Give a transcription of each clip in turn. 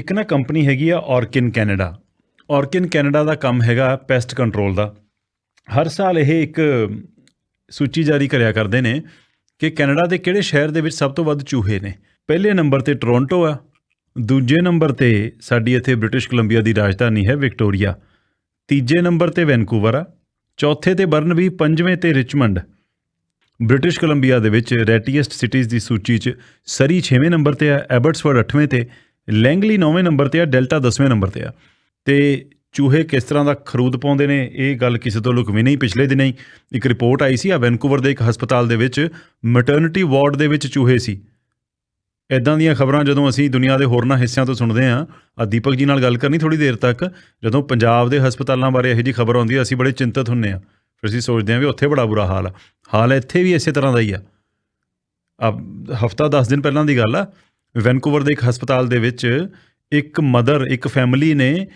ਇੱਕ ਨਾ ਕੰਪਨੀ ਹੈਗੀ ਆ ਔਰਕਿਨ ਕੈਨੇਡਾ। ਔਰਕਿਨ ਕੈਨੇਡਾ ਦਾ ਕੰਮ ਹੈਗਾ ਪੈਸਟ ਕੰਟਰੋਲ ਦਾ। ਹਰ ਸਾਲ ਇਹ ਇੱਕ ਸੂਚੀ ਜਾਰੀ ਕਰਿਆ ਕਰਦੇ ਨੇ ਕਿ ਕੈਨੇਡਾ ਦੇ ਕਿਹੜੇ ਸ਼ਹਿਰ ਦੇ ਵਿੱਚ ਸਭ ਤੋਂ ਵੱਧ ਚੂਹੇ ਨੇ। ਪਹਿਲੇ ਨੰਬਰ ਤੇ ਟੋਰਾਂਟੋ ਆ, ਦੂਜੇ ਨੰਬਰ ਤੇ ਸਾਡੀ ਇੱਥੇ ਬ੍ਰਿਟਿਸ਼ ਕੋਲੰਬੀਆ ਦੀ ਰਾਜਧਾਨੀ ਹੈ ਵਿਕਟੋਰੀਆ, ਤੀਜੇ ਨੰਬਰ ਤੇ ਵੈਨਕੂਵਰ ਆ, ਚੌਥੇ ਤੇ ਬਰਨਬੀ, ਪੰਜਵੇਂ ਤੇ ਰਿਚਮੰਡ। ਬ੍ਰਿਟਿਸ਼ ਕੋਲੰਬੀਆ ਦੇ ਵਿੱਚ ਰੈਟੀਐਸਟ ਸਿਟੀਜ਼ ਦੀ ਸੂਚੀ 'ਚ ਸਰੀ 6ਵੇਂ ਨੰਬਰ ਤੇ ਆ ਐਬਰਟਸਫੋਰਡ 8ਵੇਂ ਤੇ ਲੈਂਗਲੀ 9ਵੇਂ ਨੰਬਰ ਤੇ ਆ, ਡੈਲਟਾ 10ਵੇਂ ਨੰਬਰ ਤੇ ਆ। ਤੇ ਚੂਹੇ ਕਿਸ ਤਰ੍ਹਾਂ ਦਾ ਖਰੂਦ ਪਾਉਂਦੇ ਨੇ, ਇਹ ਗੱਲ ਕਿਸੇ ਤੋਂ ਲੁਕਵੀ ਨਹੀਂ, ਪਿਛਲੇ ਦਿਨਾਂ ਹੀ ਇੱਕ ਰਿਪੋਰਟ ਆਈ ਸੀ ਆ, ਵੈਨਕੂਵਰ ਦੇ ਇੱਕ ਹਸਪਤਾਲ ਦੇ ਵਿੱਚ ਮੈਟਰਨਿਟੀ ਵਾਰਡ ਦੇ ਵਿੱਚ ਚੂਹੇ ਸੀ। ਇਦਾਂ ਦੀਆਂ ਖਬਰਾਂ ਜਦੋਂ ਅਸੀਂ ਦੁਨੀਆ ਦੇ ਹੋਰਨਾਂ ਹਿੱਸਿਆਂ ਤੋਂ ਸੁਣਦੇ ਹਾਂ, ਆ ਦੀਪਕ ਜੀ ਨਾਲ ਗੱਲ ਕਰਨੀ ਥੋੜੀ ਦੇਰ ਤੱਕ, ਜਦੋਂ ਪੰਜਾਬ ਦੇ ਹਸਪਤਾਲਾਂ ਬਾਰੇ ਇਹੋ ਜੀ ਖਬਰ ਆਉਂਦੀ ਹੈ ਅਸੀਂ ਬੜੇ ਚਿੰਤਤ ਹੁੰਨੇ ਆ। ਫਿਰ ਅਸੀਂ ਸੋਚਦੇ ਹਾਂ ਵੀ ਉੱਥੇ ਬੜਾ ਬੁਰਾ ਹਾਲ ਆ। ਹਾਲ ਇੱਥੇ ਵੀ ਇਸੇ ਤਰ੍ਹਾਂ ਦਾ ਹੀ ਆ। ਆ, ਹਫਤਾ 10 ਦਿਨ ਪਹਿਲਾਂ ਦੀ ਗੱਲ ਆ ਵੈਨਕੂਵਰ ਦੇ ਇੱਕ ਹਸਪਤਾਲ ਦੇ ਵਿੱਚ ਇੱਕ ਮਦਰ, ਇੱਕ ਫੈਮਿਲੀ ਨੇ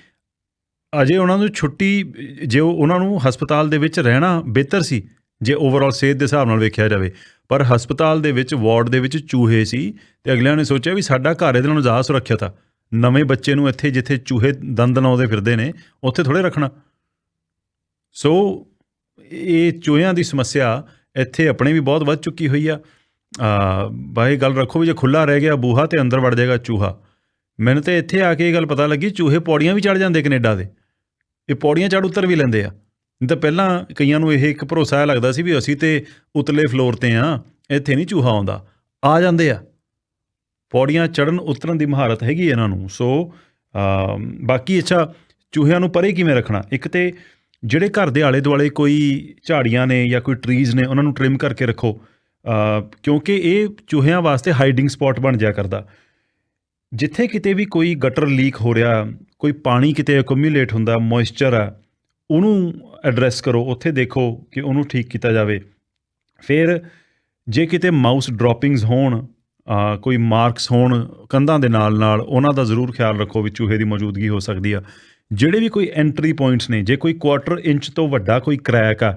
ਅਜੇ ਉਹਨਾਂ ਨੂੰ ਛੁੱਟੀ, ਜੇ ਉਹਨਾਂ ਨੂੰ ਹਸਪਤਾਲ ਦੇ ਵਿੱਚ ਰਹਿਣਾ ਬਿਹਤਰ ਸੀ, ਜੇ ਓਵਰਆਲ ਸਿਹਤ ਦੇ ਹਿਸਾਬ ਨਾਲ ਵੇਖਿਆ ਜਾਵੇ, ਪਰ ਹਸਪਤਾਲ ਦੇ ਵਿੱਚ, ਵਾਰਡ ਦੇ ਵਿੱਚ ਚੂਹੇ ਸੀ ਤੇ ਅਗਲਿਆਂ ਨੇ ਸੋਚਿਆ ਵੀ ਸਾਡਾ ਘਰ ਇਹਦੇ ਨਾਲੋਂ ਜ਼ਿਆਦਾ ਸੁਰੱਖਿਅਤ ਆ। ਨਵੇਂ ਬੱਚੇ ਨੂੰ ਇੱਥੇ ਜਿੱਥੇ ਚੂਹੇ ਦੰਦ ਲਾਉਂਦੇ ਫਿਰਦੇ ਨੇ, ਉੱਥੇ ਥੋੜੇ ਰੱਖਣਾ। ਸੋ ਇਹ ਚੂਹਿਆਂ ਦੀ ਸਮੱਸਿਆ ਇੱਥੇ ਆਪਣੇ ਵੀ ਬਹੁਤ ਵੱਧ ਚੁੱਕੀ ਹੋਈ ਆ। ਬਾਈ ਗੱਲ ਰੱਖੋ ਵੀ ਜੇ ਖੁੱਲਾ ਰਹਿ ਗਿਆ ਬੂਹਾ ਤੇ ਅੰਦਰ ਵੜ ਜਾਏਗਾ ਚੂਹਾ। ਮੈਨੂੰ ਤੇ ਇੱਥੇ ਆ ਕੇ ਇਹ ਗੱਲ ਪਤਾ ਲੱਗੀ, ਚੂਹੇ ਪੌੜੀਆਂ ਵੀ ਚੜ ਜਾਂਦੇ ਕੈਨੇਡਾ ਦੇ। ਇਹ ਪੌੜੀਆਂ ਚੜ ਉਤਰ ਵੀ ਲੈਂਦੇ ਆ। ਨਹੀਂ ਤਾਂ ਪਹਿਲਾਂ ਕਈਆਂ ਨੂੰ ਇਹ ਇੱਕ ਭਰੋਸਾ ਲੱਗਦਾ ਸੀ ਵੀ ਅਸੀਂ ਤੇ ਉਤਲੇ ਫਲੋਰ ਤੇ ਆ, ਇੱਥੇ ਨਹੀਂ ਚੂਹਾ ਆਉਂਦਾ। ਆ ਜਾਂਦੇ ਆ। ਪੌੜੀਆਂ ਚੜਨ ਉਤਰਨ ਦੀ ਮਹਾਰਤ ਹੈਗੀ ਇਹਨਾਂ ਨੂੰ। ਸੋ ਬਾਕੀ ਅੱਛਾ, ਚੂਹਿਆਂ ਨੂੰ ਪਰੇ ਕਿਵੇਂ ਰੱਖਣਾ? ਇੱਕ ਤੇ ਜਿਹੜੇ ਘਰ ਦੇ ਆਲੇ ਦੁਆਲੇ ਕੋਈ ਝਾੜੀਆਂ ਨੇ ਜਾਂ ਕੋਈ ਟਰੀਜ਼ ਨੇ, ਉਹਨਾਂ ਨੂੰ ਟ੍ਰਿਮ ਕਰਕੇ ਰੱਖੋ। ਕਿਉਂਕਿ ਇਹ ਚੂਹਿਆਂ ਵਾਸਤੇ ਹਾਈਡਿੰਗ ਸਪੌਟ ਬਣ ਜਾਇਆ ਕਰਦਾ। ਜਿੱਥੇ ਕਿਤੇ ਵੀ ਕੋਈ ਗਟਰ ਲੀਕ ਹੋ ਰਿਹਾ, ਕੋਈ ਪਾਣੀ ਕਿਤੇ ਅਕੂਮੂਲੇਟ ਹੁੰਦਾ ਮੋਇਸਚਰ ਆ, ਉਹਨੂੰ ਐਡਰੈਸ ਕਰੋ, ਉੱਥੇ ਦੇਖੋ ਕਿ ਉਹਨੂੰ ਠੀਕ ਕੀਤਾ ਜਾਵੇ। ਫਿਰ ਜੇ ਕਿਤੇ ਮਾਊਸ ਡ੍ਰੌਪਿੰਗਸ ਹੋਣ ਕੋਈ ਮਾਰਕਸ ਹੋਣ ਕੰਧਾਂ ਦੇ ਨਾਲ ਨਾਲ, ਉਹਨਾਂ ਦਾ ਜ਼ਰੂਰ ਖਿਆਲ ਰੱਖੋ ਵੀ ਚੂਹੇ ਦੀ ਮੌਜੂਦਗੀ ਹੋ ਸਕਦੀ ਆ। ਜਿਹੜੇ ਵੀ ਕੋਈ ਐਂਟਰੀ ਪੁਆਇੰਟਸ ਨੇ, ਜੇ ਕੋਈ ਕੁਆਟਰ ਇੰਚ ਤੋਂ ਵੱਡਾ ਕੋਈ ਕ੍ਰੈਕ ਆ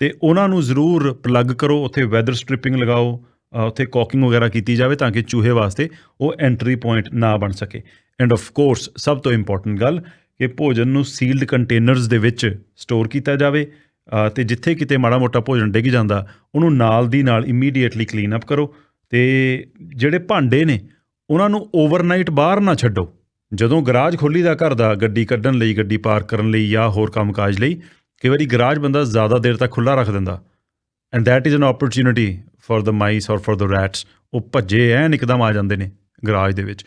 ਤੇ ਉਹਨਾਂ ਨੂੰ ਜ਼ਰੂਰ ਪਲੱਗ ਕਰੋ ਉੱਥੇ ਵੈਦਰ ਸਟ੍ਰਿਪਿੰਗ ਲਗਾਓ ਉੱਥੇ ਕੌਕਿੰਗ ਵਗੈਰਾ ਕੀਤੀ ਜਾਵੇ ਤਾਂ ਕਿ ਚੂਹੇ ਵਾਸਤੇ ਉਹ ਐਂਟਰੀ ਪੁਆਇੰਟ ਨਾ ਬਣ ਸਕੇ। ਐਂਡ ਆਫ ਕੋਰਸ ਸਭ ਤੋਂ ਇੰਪੋਰਟੈਂਟ ਗੱਲ ਕਿ ਭੋਜਨ ਨੂੰ ਸੀਲਡ ਕੰਟੇਨਰਸ ਦੇ ਵਿੱਚ ਸਟੋਰ ਕੀਤਾ ਜਾਵੇ ਅ, ਤੇ ਜਿੱਥੇ ਕਿਤੇ ਮਾੜਾ ਮੋਟਾ ਭੋਜਨ ਡਿੱਗ ਜਾਂਦਾ ਉਹਨੂੰ ਨਾਲ ਦੀ ਨਾਲ ਇਮੀਡੀਏਟਲੀ ਕਲੀਨ ਅਪ ਕਰੋ। ਤੇ ਜਿਹੜੇ ਭਾਂਡੇ ਨੇ ਉਹਨਾਂ ਨੂੰ ਓਵਰਨਾਈਟ ਬਾਹਰ ਨਾ ਛੱਡੋ। ਜਦੋਂ ਗਰਾਜ ਖੋਲੀ ਦਾ ਘਰ ਦਾ ਗੱਡੀ ਕੱਢਣ ਲਈ ਗੱਡੀ ਪਾਰਕ ਕਰਨ ਲਈ ਜਾਂ ਹੋਰ ਕੰਮਕਾਜ ਲਈ ਕਈ ਵਾਰੀ ਗਰਾਜ ਬੰਦਾ ਜ਼ਿਆਦਾ ਦੇਰ ਤੱਕ ਖੁੱਲਾ ਰੱਖ ਦਿੰਦਾ। And that is an opportunity for the mice or for the rats ਉਹ ਭੱਜੇ ਐਨ ਇੱਕਦਮ ਆ ਜਾਂਦੇ ਨੇ ਗਰਾਜ ਦੇ ਵਿੱਚ।